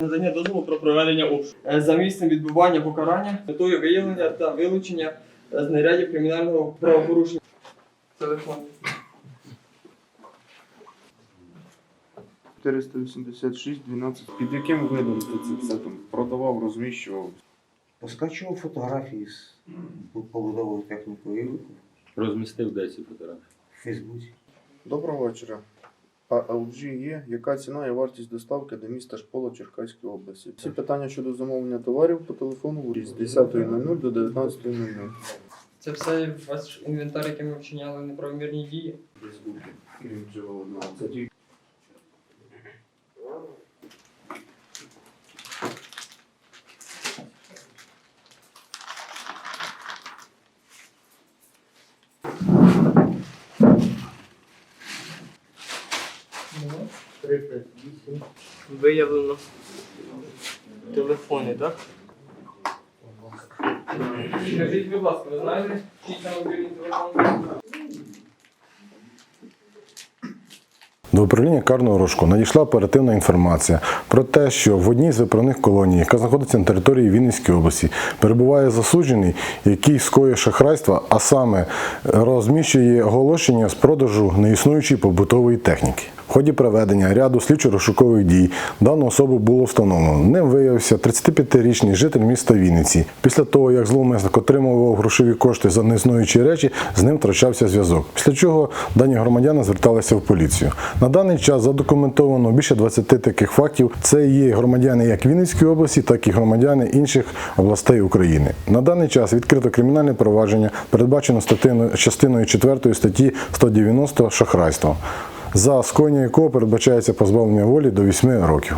Надання дозволу про проведення обшуку. Е, За місцем відбування покарання метою виявлення та вилучення е, знарядів кримінального правопорушення. Телефон. 486, 12. Під яким видом ти це все там продавав, розміщував? Поскачував фотографії з побудовою технікою і Розмістив де ці фотографії. в Фейсбуці. Доброго вечора. А LG є. Яка ціна і вартість доставки до міста Шпола Черкаської області? Всі питання щодо замовлення товарів по телефону з 10.00 до 19.00. Це все ваш інвентар, яким ми вчиняли неправомірні дії. Фейсбуці. Крім цього одного. Виявлено телефони, так? Скажіть, будь ласка, ви знаєте, чий це мобільний телефон? До управління карного розшуку надійшла оперативна інформація про те, що в одній з виправних колоній, яка знаходиться на території Вінницької області, перебуває засуджений, який скоює шахрайство, а саме розміщує оголошення з продажу неіснуючої побутової техніки. В ході проведення ряду слідчо-розшукових дій дану особу було встановлено. Ним виявився 35-річний житель міста Вінниці. Після того, як зловмисник отримував грошові кошти за неіснуючі речі, з ним втрачався зв'язок. Після чого дані громадяни зверталися в поліцію. На даний час задокументовано більше 20 таких фактів. Це є громадяни як Вінницької області, так і громадяни інших областей України. На даний час відкрито кримінальне провадження, передбачено частиною 4 статті 190 шахрайство, за скоєння якого передбачається позбавлення волі до 8 років.